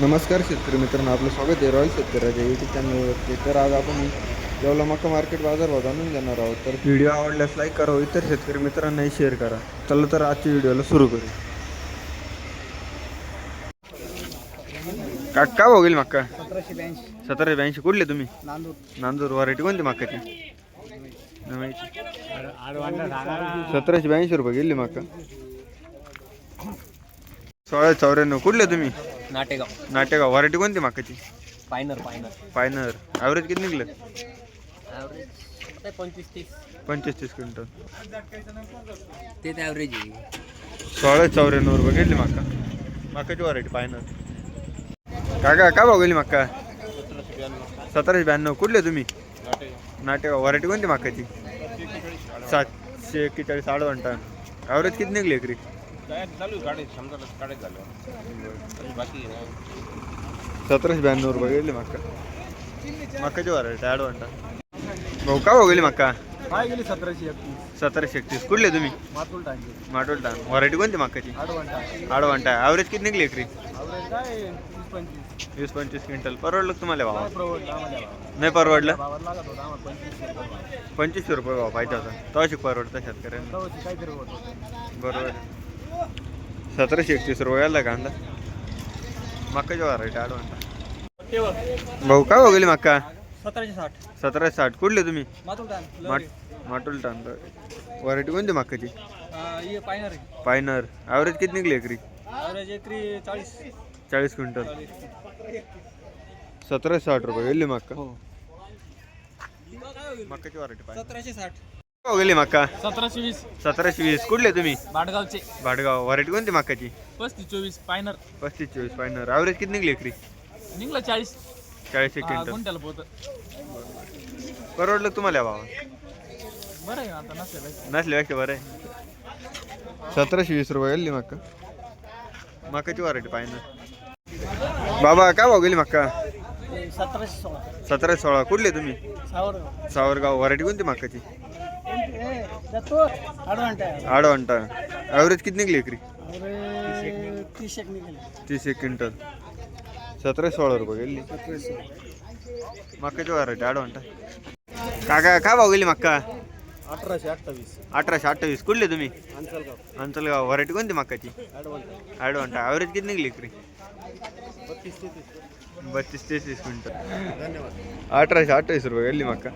नमस्कार शेतकरी मित्रांनो आपलं स्वागत आहे रॉयल शेतकऱ्याच्या यूट्यूब चॅनलवरती तर आज आपण येवला मका मार्केट बाजारभाव जाणून घेणार आहोत तर व्हिडिओ आवडल्यास लाईक करा इतर शेतकरी मित्रांनाही शेअर करा. चला तर आजच्या व्हिडिओला सुरू करू का का गेली मक्का सतराशे ब्याऐंशी. सतराशे ब्याऐंशी. कुठले तुम्ही? नांदूर. नांदूर व्हरायटी कोणती मक्काची सतराशे ब्याऐंशी रुपये गेली मक्का सोळा चौऱ्याण्णव. कुठले तुम्ही? नाटेगाव. नाटेगाव. व्हरायटी कोणती मक्काची पायनर पायनर फायनर ॲव्हरेज किती निघलं? ॲव्हरेज पंचवीस तीस. पंचवीस तीस क्विंटल. तेच ॲव्हरेज आहे. सोळा चौऱ्याण्णव रुपये गेली मक्का मक्काची व्हरायटी फायनर काका का भाव गेली मक्का सतराशे ब्याण्णव. कुठले तुम्ही? नाटेगाव. व्हरायटी कोणती मक्काची सातशे एक्केचाळीस आडवंटा ॲव्हरेज किती निघली एकरी? चालू गाडी समजा गाडी झालं. बाकी सतराशे ब्याण्णव रुपये गेली मक्का. मक्काची व्हरायटी आडवंटा भाऊ का भाऊ गेली मक्का? काय गेली सतराशे एकतीस? सतराशे एकतीस. कुठले तुम्ही? टांगे. माटोल टान व्हरायटी कोणती मक्काची? आडवंटा आडवंटा ॲव्हरेज किती निघली एकरी? वीस पंचवीस. वीस पंचवीस क्विंटल. परवडलं तुम्हाला भावा. नाही परवडलं पंचवीसशे रुपये भाव. पाहिजे होता. तो शिक परवडतं शेतकऱ्यांना. बरोबर. सतराशे एकतीस रुपये आला कांदा. मक्काची व्हरायटी आडवंटा भाऊ का भाऊ गेली मक्का सतराशे साठ. सतराशे साठ. कुठले तुम्ही? माटोल टान व्हरायटी कोणती मक्काची? हे पायनर आहे. पायनर. ॲव्हरेज किती निघली एकरी? ॲव्हरेज एकरी चाळीस. चाळीस क्विंटल. सतराशे साठ रुपये. गेली मक्का. हो. मक्काची व्हरायटी पायनर सतराशे साठ. गेली मक्का सतराशे वीस. सतराशे वीस. कुठले तुम्ही? बाडगावचे भाडगाव. व्हरायटी कोणती मक्काची पस्तीस चोवीस पायनर पस्तीस चोवीस फायनर. ॲव्हरेज किती निघली एकरी? निघलं चाळीस. चाळीस एक क्विंटल. पोत परवडलं का तुम्हाला भावा? बरं आहे आता नसेल नसल्यापेक्षा बरं आहे. सतराशे वीस रुपये गेली मक्का मक्काची व्हरायटी फायनर बाबा काय भाव गेली मक्का सतराशे सोळा. सतराशे सोळा. कुठले तुम्ही? सावरगाव. सावरगाव. व्हरायटी कोणती मक्काची आडवांटा आडवंटा ॲव्हरेज किती निघली एकरी तीस एक निघाले तीस एक क्विंटल सतराशे सोळा रुपये गेली मक्काची व्हरायटी आडवंटा काका काय भाव गेली मक्का अठराशे अठ्ठावीस अठराशे अठ्ठावीस कुठले तुम्ही अंचलगाव अंचलगाव व्हरायटी कोणती मक्काची आडवांटा ॲडवंटा ॲव्हरेज किती निघली एकरी बत्तीस तेहतीस बत्तीस तेहतीस क्विंटल अठराशे अठ्ठावीस रुपये गेली मक्का